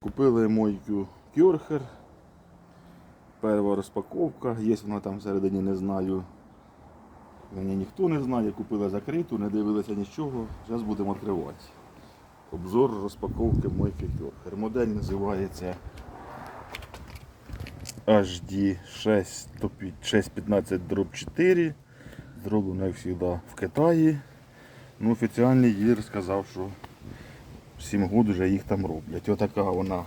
Купили мойку Кюрхер. Перша розпаковка. Є вона там всередині, не знаю. Мені ніхто не знає. Купили закриту, не дивилися нічого. Зараз будемо відкривати. Обзор розпаковки мойки Кюрхер. Модель називається HD 615 дроб 4. Зроблено, як завжди, в Китаї. Ну, офіціальний ділер сказав, що 7 років вже їх там роблять. Отака вона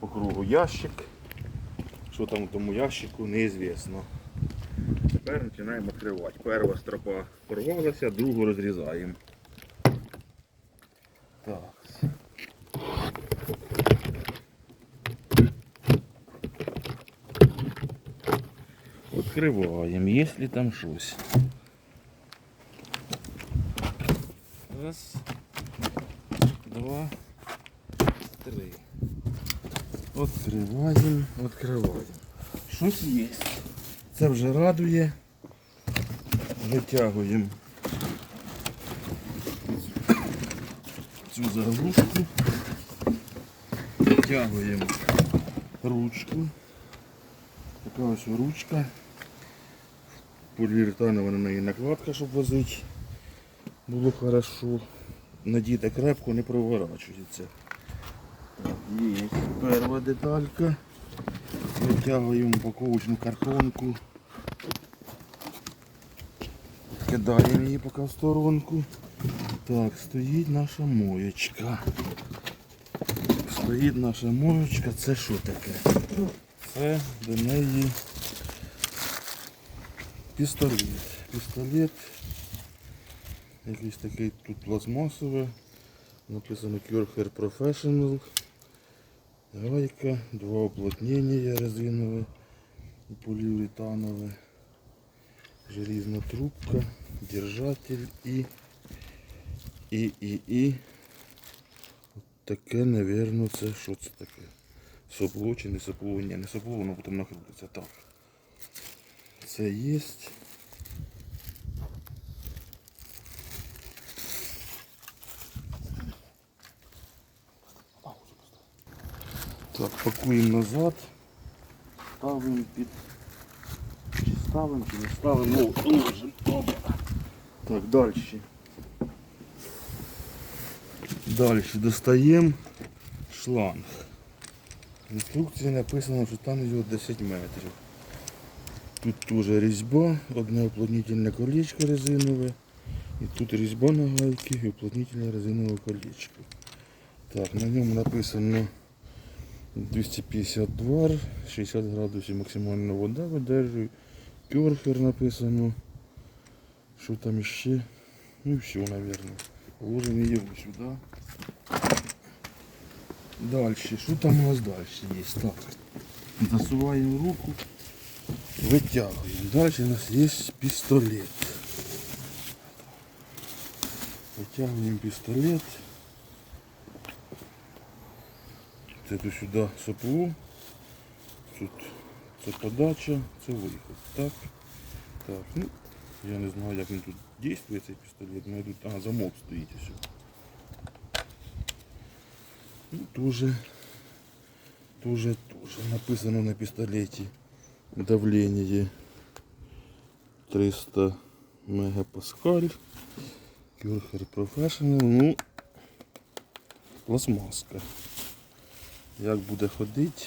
по кругу ящик. Що там у тому ящику, неізвісно. Тепер починаємо відкривати. Перша стропа порвалася, другу розрізаємо. Так. Відкриваємо, є там щось. Раз, два, три. Відкриваємо, відкриваємо. Щось є. Це вже радує. Витягуємо цю заглушку. Витягуємо ручку. Така ось ручка. Поліуретанова на неї накладка, щоб возити. Було хорошо. Надіта крепко, не проворачується. Так, Є перша деталька. Витягуємо упаковочну картонку. Кидаємо її поки в сторонку. Так, стоїть наша моєчка. Стоїть наша моєчка. Це що таке? Це до неї пістолет. Пістолет. Якийсь такий тут пластмасовий. Написано Cure Professional. Гайка, два уплотнения резиновые и полиуретановые. Железная трубка, держатель і, і, і. От таке, наверное, це що це таке? Сопло чи не сопло? Ні, не сопло, воно потім накрутиться. Так. Це є. Так, пакуємо назад. Ставимо під. Чи ставимо, чи не ставимо. Ложимо. Так, далі. Далі достаємо шланг. В інструкції написано, що там його 10 метрів. Тут теж різьба, одне уплотнительне колечко резинове. І тут різьба на гайки і уплотнительне резинове колечко. Так, на ньому написано 250 бар, 60 градусів максимальна вода видержує. Кьорхер написано. Що там ще? Ну і все, наверное. Положим ее сюда. Дальше. Что там у нас дальше есть? Так. Засуваем руку. Вытягиваем. Дальше у нас есть пистолет. Вытягиваем пистолет. Это сюда сопло. Тут це подача, це виход. Так. Так. Ну, я не знаю, як він тут діє цей пістолет. Ну, тут, а, замок стоїть і все. Ну, тоже, тоже, тоже написано на пістолеті давление 300 мегапаскаль. Кюрхер Professional. Ну, пластмаска. Як буде ходити,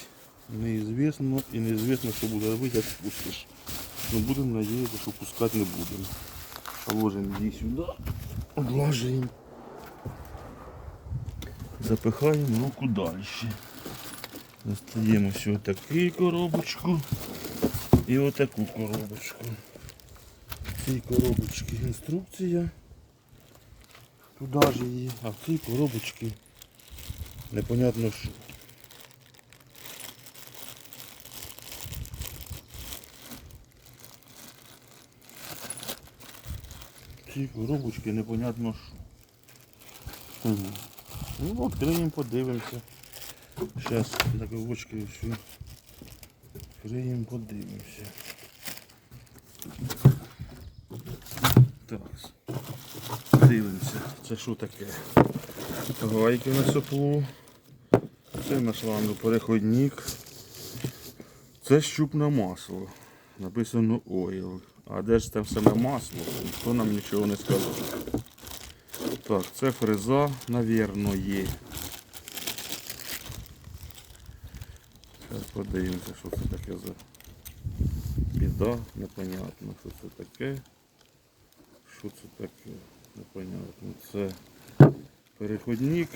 неізвісно і неізвісно, що буде робити, як спустиш. Но будем надеяться, что пускать не будем. Положим її сюди, одлажуємо. Запихаємо руку далі. Достаємо ось таку коробочку і отаку коробочку. В цій коробочці інструкція. Туди ж її, а в цій коробочці непонятно що. Ці коробочки непонятно що. Ну, відкриємо, подивимося. Зараз на коробочки все. Відкриємо, подивимося. Так. Дивимося. Це що таке? Гайки на соплу. Це на шлангу переходник. Це щупне масло. Написано ойл. А де ж там саме масло? Ніхто нам нічого не сказав. Так, це фреза, навірно, є. Зараз подивимося, що це таке за біда, непонятно, що це таке. Що це таке? Непонятно. Це переходник.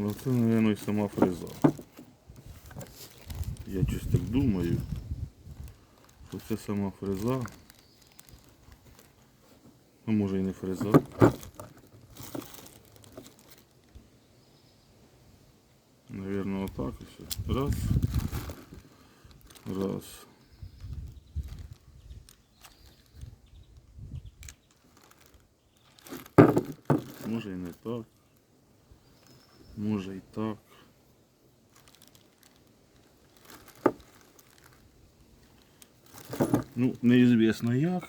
Ну це, мабуть, і сама фреза. Я щось так думаю, що це сама фреза. Ну може і не фреза. Наверное, вот так еще. Раз. Раз. Може і не так. Може і так. Ну, неізвісно як.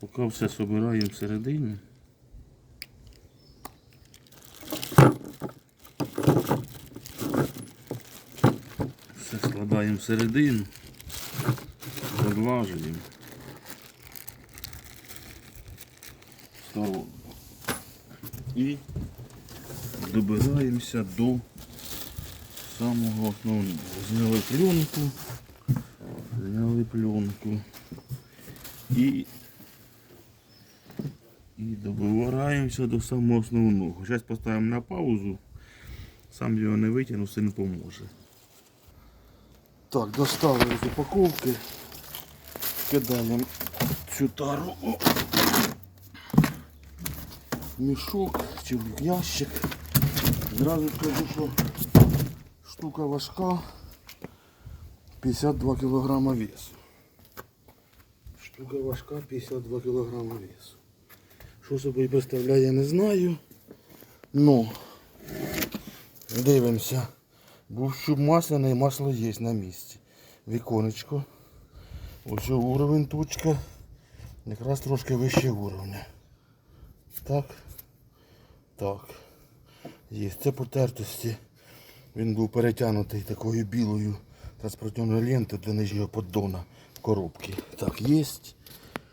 Поки все собираємо всередині. Все складаємо всередину, заглажуємо. в Сторонку. І добираємося до самого основного. Зняли пленку, зняли пленку і, і добираємося до самого основного. Зараз поставимо на паузу. Сам його не витягну, син поможе. Так, доставили з упаковки. Кидаємо цю тару мішок чи ящик. Зразу скажу, що штука важка 52 кг весу. Штука важка 52 кг весу. Що собою представляє, не знаю. Ну, дивимося. Був щуп масляний, масло є на місці. Віконечко. Ось уровень точка. Якраз трошки вище уровня. Так. Так. Є. Це потертості. Він був перетягнутий такою білою транспортною лентою до нижнього поддона в коробці. Так, є.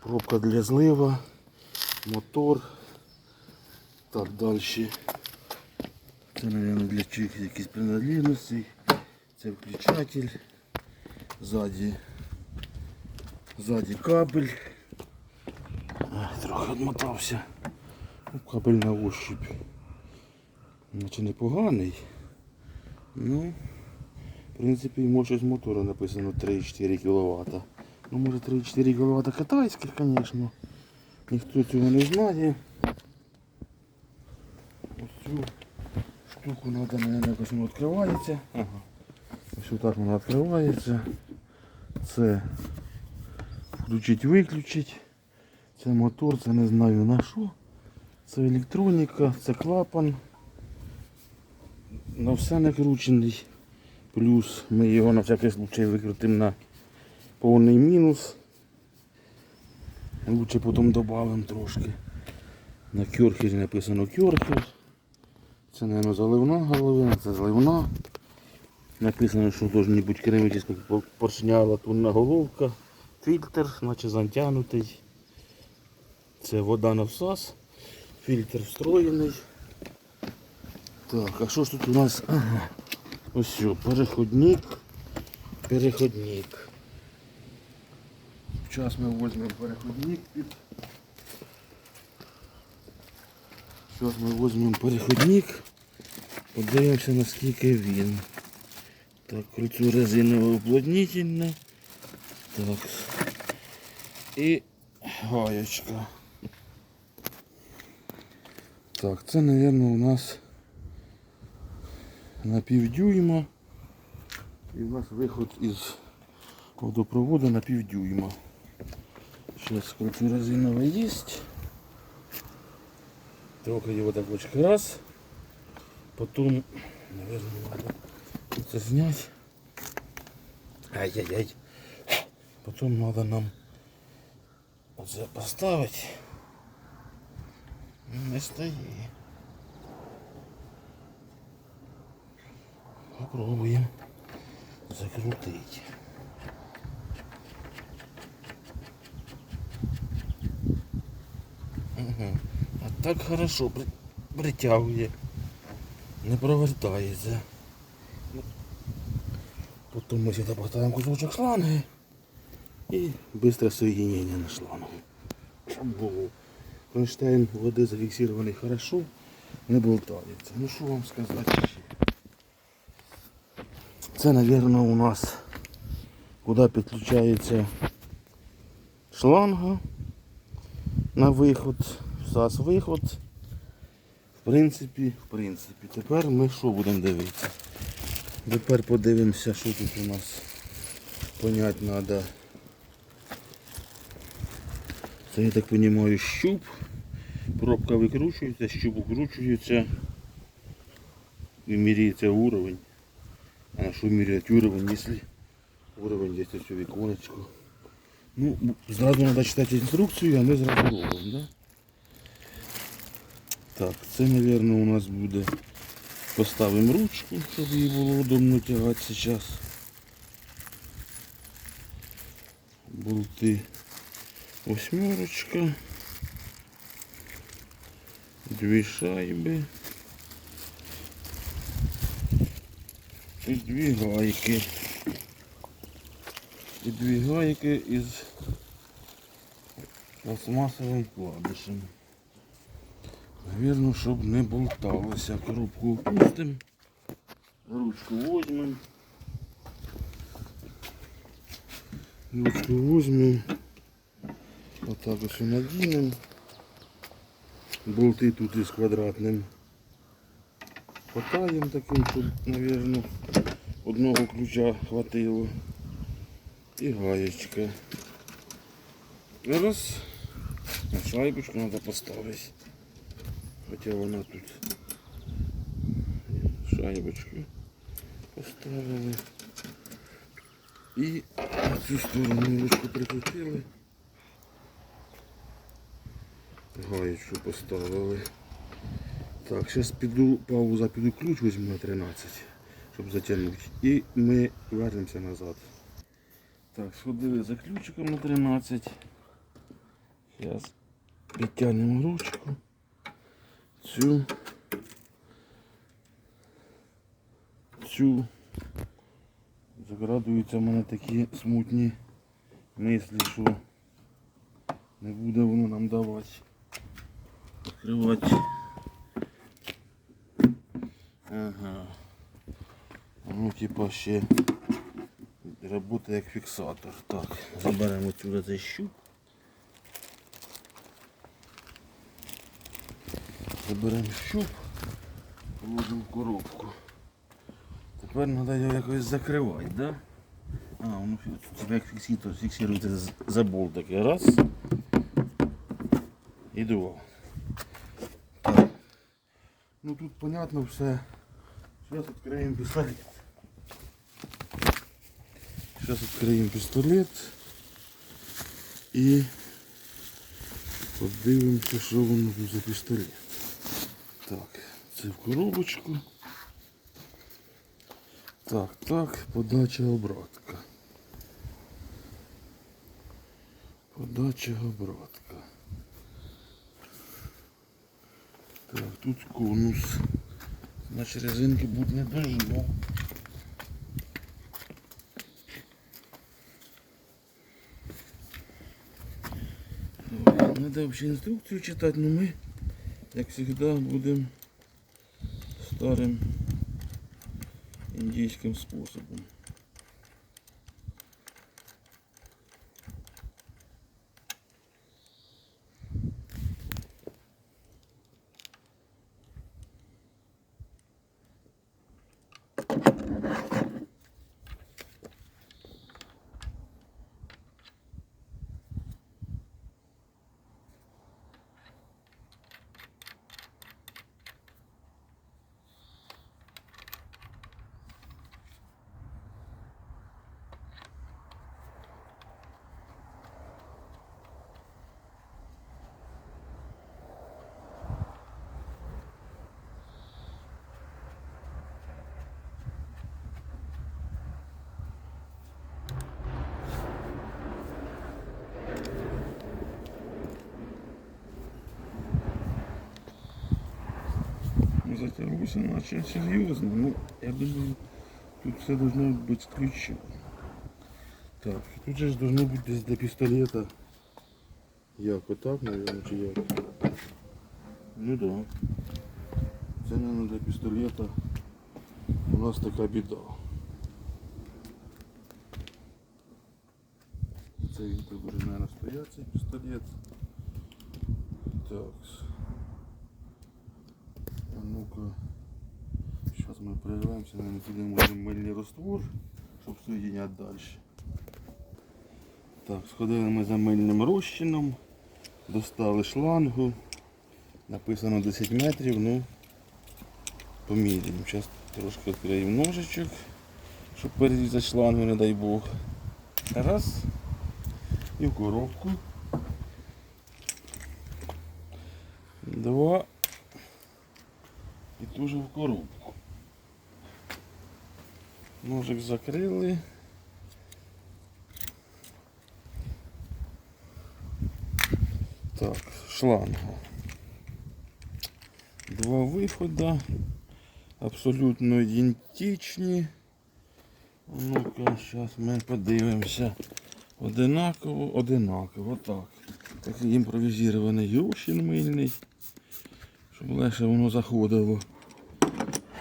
Пробка для злива. Мотор. Так, далі. Це, мабуть, для чих якісь принадлежності. Це включатель. Ззаді. Ззаді кабель. Трохи відмотався. Ну, Кабель на ощупь. Наче непоганий. Ну, в принципі, може щось мотора написано 3,4 кВт. Ну, може 3,4 кВт китайських, звісно. Ніхто цього не знає. Ось цю штуку треба, мабуть, якось воно відкривається. Ага. Ось так вона відкривається. Це включить, виключить. Це мотор, це не знаю на що. Це електроніка, це клапан. На все накручений. Плюс ми його на всякий случай викрутимо на повний мінус. Лучше потім додамо трошки. На кьорхері написано кьорхер. Це, мабуть, заливна головина, це зливна. Написано, що повинні бути керамічна поршня латунна головка. Фільтр, наче затягнутий. Це вода на всас. Фільтр встроєний. Так, а що ж тут у нас? Ага. Ось що, переходник. Переходник. Зараз ми візьмемо переходник під. Зараз ми візьмемо переходник. Подивимося наскільки він. Так, кручу резинове уплотнительне. Так. І гаєчка. Так, це, мабуть, у нас на півдюйма. І у нас виход із водопроводу на півдюйма. Зараз кручу резинове є. Трохи його так ось раз. Потім, наверное, надо це зняти. Ай-яй-яй. Потім треба нам оце поставити. Не стає. Попробуємо закрутити. Угу. А так хорошо при... притягує. Не провертається. Потім ми сюди поставимо кусочок шланги і швидке соєдинення на шлангу. Щоб було. Кронштейн води зафіксований хорошо, не болтається. Ну що вам сказати? Це, мабуть, у нас куди підключається шланга на виход, сас виход. В принципі, в принципі, тепер ми що будемо дивитися? Тепер подивимося, що тут у нас понять треба. Це я так розумію щуп. Пробка викручується, щуп викручується. І міряється уровень. Що міряти уровень, якщо уровень десь ось у віконечку. Ну, зразу треба читати інструкцію, а ми зразу робимо, да? Так, це, мабуть, у нас буде. Поставимо ручку, щоб її було удобно тягати зараз. Болти восьмерочка. Дві шайби. І дві гайки. І дві гайки із пластмасовим вкладишем. Навірно, щоб не болталося. Коробку опустимо. Ручку возьмемо. Ручку возьмемо. Отак ось і надінемо. Болти тут із квадратним. Хватаємо таким, щоб, мабуть, одного ключа хватило. І гаєчка. Раз. На шайбочку треба поставити. Хоча вона тут шайбочку поставили. І на цю сторону ручку прикрутили. Гаєчку поставили. Так, зараз піду пауза, піду ключ візьму на 13, щоб затягнути. І ми вернемося назад. Так, сходили за ключиком на 13. Зараз підтягнемо ручку. Цю. Цю. Заградуються в мене такі смутні мислі, що не буде воно нам давати. Відкривати. Ага. Ну типа ще робота як фіксатор. Так, заберемо отсюда цей щуп. Заберемо щуп, положимо в коробку. Тепер треба його якось закривати, да? А, воно фі- як фіксується, фіксується з- за болт такий. Раз. І два. Так. Ну тут понятно все. Сейчас откроем пистолет. Сейчас откроем пистолет і подивимося, що воно тут за пістолет. Так, це в коробочку. Так, так, подача обратка. Подача обратка. Так, тут конус. Значить резинки будуть не дожимо. Надо вообще инструкцию читать, но мы, как всегда, будем старым індійським способом. сказати, Руся наче серйозно. Ну, я думаю, тут все должно бути з ключом. Так, тут же ж должно бути десь до пістолета. Як, отак, мабуть, чи як? Ну да. Це, мабуть, для пістолета. У нас така біда. Це він тут буде, мабуть, стояти, цей пістолет. Так. Ну-ка. Сейчас мы прервемся, наверное, можем мильний раствор, щоб соединять дальше. Так, сходили ми за мильним розчином, достали шлангу. Написано 10 метрів, ну поміряємо. Зараз трошки відкриємо ножичок, щоб перерізати шлангу, не дай Бог. Раз. І в коробку. Два. І теж в коробку. Ножик закрили. Так, шланга. Два виходи. Абсолютно ідентичні. Ну-ка, зараз ми подивимося. Одинаково, одинаково, так. Такий імпровізований розчин мильний. Щоб легше воно заходило.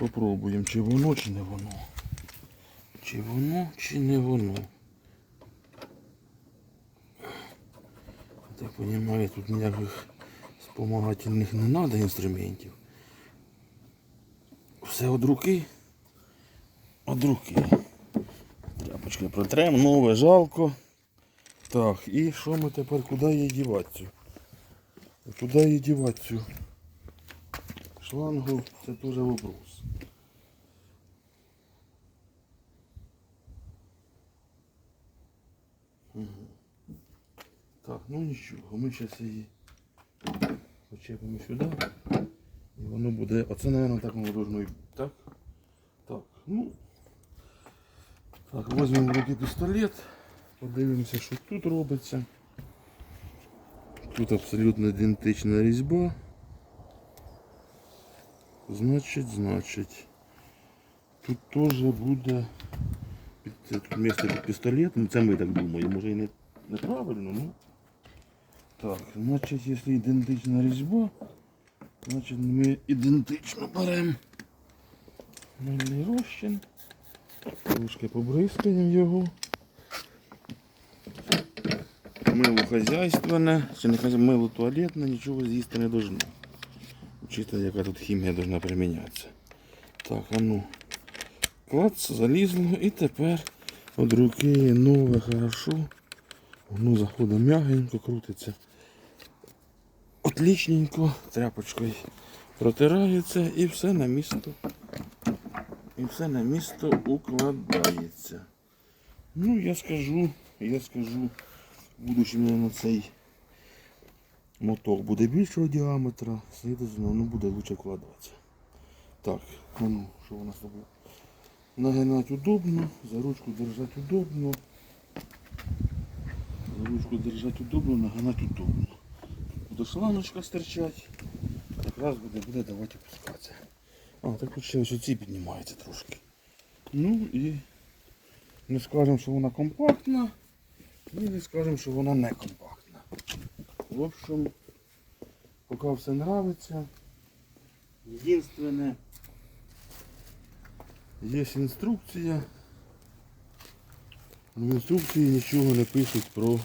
Попробуємо, чи воно, чи не воно. Чи воно, чи не воно. Я Так розумію, тут ніяких спомагательних не треба інструментів. Все од руки. Од руки. Тряпочкою протрем, нове, жалко. Так, і що ми тепер, куди її дівати? цю? Куди її дівати цю шлангу? Це теж вопрос. Так, ну нічого, ми зараз її почепимо сюди. І воно буде. Оце, мабуть, так воно должно і бути, так? Так, ну. Так, візьмемо в руки пістолет, подивимося, що тут робиться. Тут абсолютно ідентична різьба. Значить, значить. Тут теж буде тут місце під пістолет. Ну це ми так думаємо, може і не, неправильно, ну. Так, значить, якщо ідентична різьба, значить ми ідентично беремо мильний розчин. Трошки побризкаємо його. Мило хазяйственне, чи не хазяйственне, мило туалетне, нічого з'їсти не должно. Учитывая, яка тут хімія должна примінятися. Так, а ну. Клац, залізло і тепер від руки нове хорошо. Воно заходить м'ягенько, крутиться. Отличненько, тряпочкою протирається і все на місто. І все на місто укладається. Ну, я скажу, я скажу, будучи на цей моток буде більшого діаметра, слідовно, воно буде лучше вкладатися. Так, ну, що у нас тут? Нагинать удобно, за ручку держать удобно. За ручку держать удобно, нагинать удобно. Буде шланочка стирчать, якраз буде, буде давати опускатися. А, так тут ще ось оці піднімаються трошки. Ну і не скажемо, що вона компактна, і не скажемо, що вона не компактна. В общем, поки все нравиться. Єдинственне, є інструкція. В інструкції нічого не пишуть про...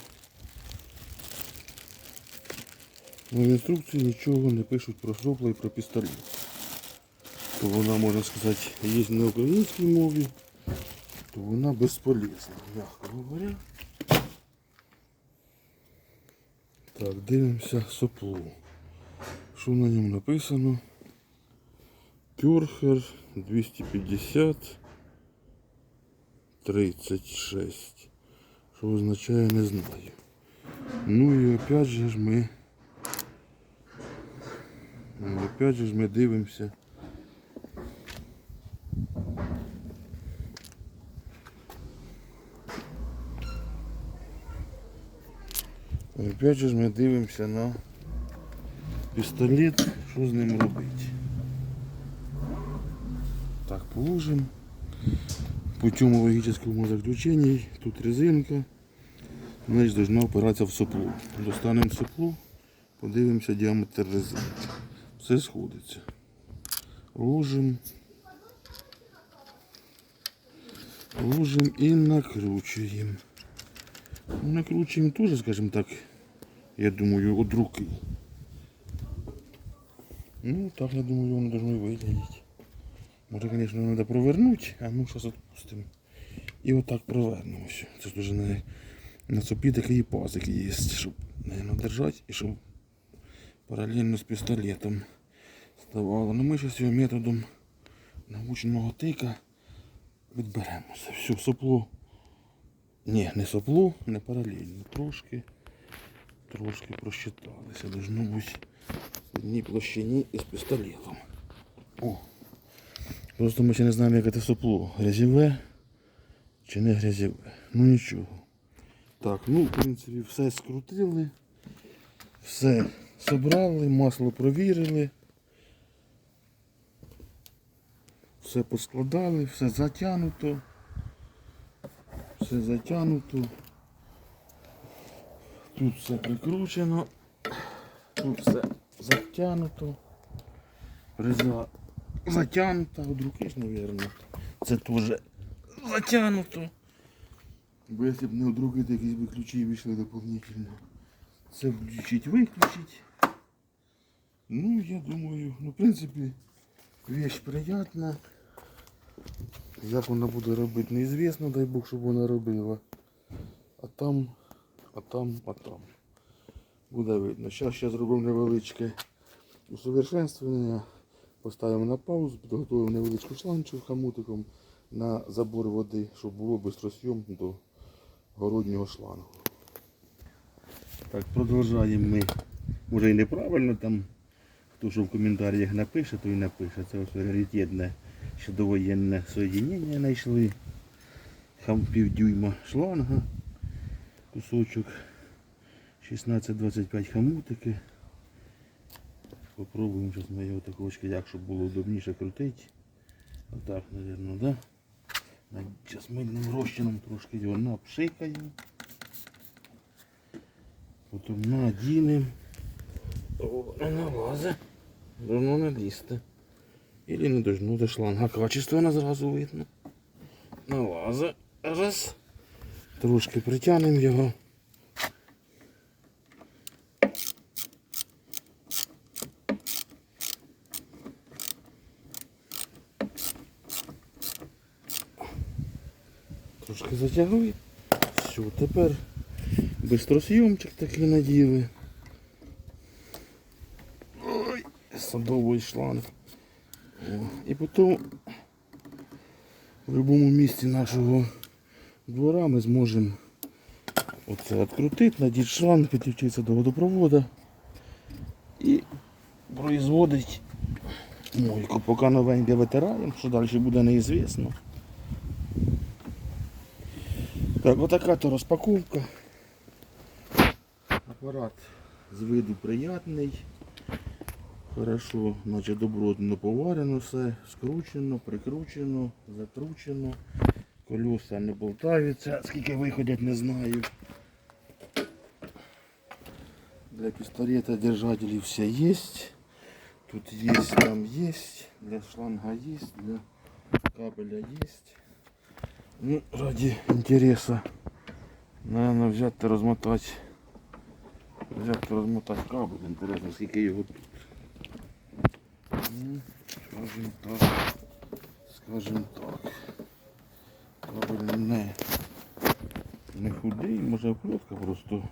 В інструкції нічого не пишуть про сопла і про пістолет. То вона, можна сказати, є на українській мові, то вона безполезна, м'яко говоря. Так, дивимося соплу. Що на ньому написано? Кюрхер 250 36. Що означає, не знаю. Ну і опять же ж ми. Опять же ж ми дивимося. Опять же ж ми дивимося на пістолет, що з ним робити. ложим. Путем логического заключения, тут резинка, значить должна опиратися в сопло. Достанемо сопло, подивимося діаметр резинки. Все сходиться. Ложим. Ложим і накручуємо. Накручуємо теж, скажімо так, я думаю, от руки. Ну, так, я думаю, воно должно и выглядеть. Може, звісно, треба провернути, а ну зараз відпустимо. І отак провернемо все. Це дуже на, на цепі такий пазик є, щоб наверное, держати і щоб паралельно з пістолетом ставало. Ну ми зараз цього методом научного тика відберемося. Все, сопло. Ні, не сопло, не паралельно. Трошки, трошки просчиталися. Должно бути в одній площині із пістолетом. О. Просто ми ще не знаємо, яке це сопло. Грязіве чи не грязіве. Ну нічого. Так, ну в принципі все скрутили, все собрали, масло провірили. Все поскладали, все затягнуто. Все затягнуто. Тут все прикручено. Тут все затягнуто. Реза затягнута, от руки ж, мабуть. Це теж затягнуто. Бо якщо б не руки, то якісь би ключі вийшли доповнительно. Це включить, виключить. Ну, я думаю, ну, в принципі, вещь приятна. Як вона буде робити, неізвісно, дай Бог, щоб вона робила. А там, а там, а там. Буде видно. Зараз ще зробимо невеличке усовершенствування. Поставимо на паузу, підготуємо невеличку шланчу хамутиком на забор води, щоб було бистросйом до городнього шлангу. Так, продовжуємо ми. Може і неправильно там. Хто що в коментарях напише, то і напише. Це ось раритетне ще довоєнне соєдинення знайшли. Хам півдюйма шланга. Кусочок 16-25 хамутики. Попробуємо зараз ми його такочки, як щоб було удобніше крутити. Отак, мабуть, да? Зараз мильним розчином трошки його напшикаємо. Потім надінемо. О, не налазить. Давно не. Или не должно до шланга качественно зразу видно. Налазить. Раз. Трошки притягнемо його. Трошки затягли. Все, тепер бистросйомчик такий наділи. Ой, садовий шланг. І потім в будь-якому місці нашого двора ми зможемо оце відкрутити, надіти шланг, підключитися до водопроводу і производити мойку. Поки новеньке витираємо, що далі буде неізвісно. Так, отака то розпаковка. Апарат з виду приятний. Хорошо, значить добротно поварено все, скручено, прикручено, закручено. Колеса не болтаються, скільки виходять, не знаю. Для пістолета держателі все є. Тут є, там є, для шланга є, для кабеля є. Ну, ради интереса, наверное, взять та розмотати. Взяти розмотати кабель, інтересно, скільки його тут. Скажем так. Скажем так. Кабель не, не худий, може оплетка просто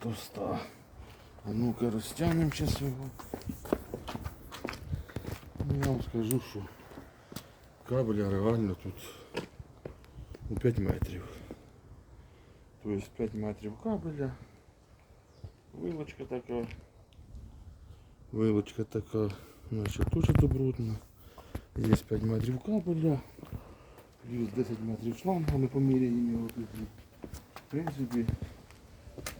тоста. А ну-ка розтягнемо зараз його. Ну, я вам скажу, що кабеля реально тут ну, 5 метрів. Тобто 5 метрів кабеля. Вилочка така. Вилочка така, значить дуже добротна. Є 5 метрів кабеля. Плюс 10 метрів шланга, ми поміряємо його тут. В принципі,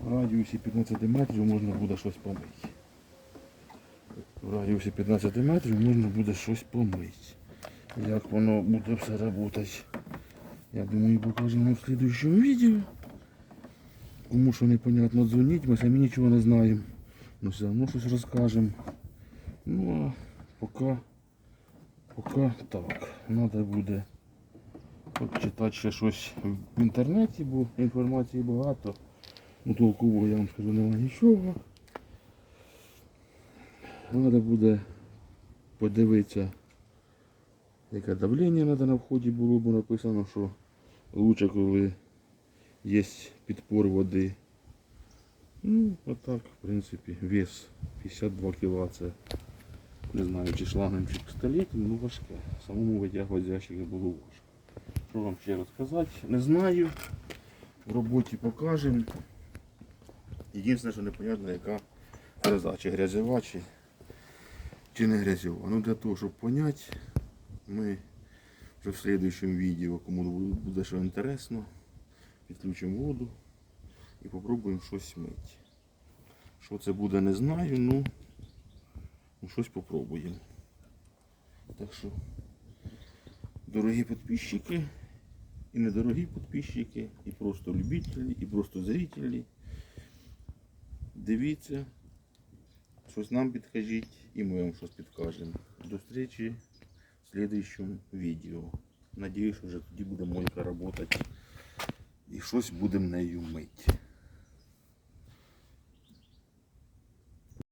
в радіусі 15 метрів можна буде щось помити. в радіусі 15 метрів можна буде щось помити. Як воно буде все працювати. Я думаю, покажемо в слідуючому відео. Кому що непонятно дзвоніть, ми самі нічого не знаємо. Ну все одно щось розкажемо. Ну а поки, поки так. Треба буде от читати ще щось в інтернеті, бо інформації багато. Ну толкового я вам скажу немає нічого. Треба буде подивитися, яке давлення треба на вході було, бо написано, що лучше, коли є підпор води. Ну, отак, в принципі, вес 52 кг. Це не знаю, чи шлангом, чи пістолетом, ну важке. Самому витягувати з було важко. Що вам ще розказати? Не знаю. В роботі покажемо. Єдине, що непонятно, яка фреза, чи грязева, чи, чи не грязева. Ну для того, щоб поняти, ми вже в слідуючому відео, кому буде що інтересно, підключимо воду і попробуємо щось мити. Що це буде, не знаю, ну, ну щось попробуємо. Так що, дорогі підписчики, і недорогі підписчики, і просто любителі, і просто зрителі. Дивіться, щось нам підкажіть, і ми вам щось підкажемо. До зустрічі в слідуючому відео. Надіюсь, вже тоді буде мойка працювати і щось будемо нею мити.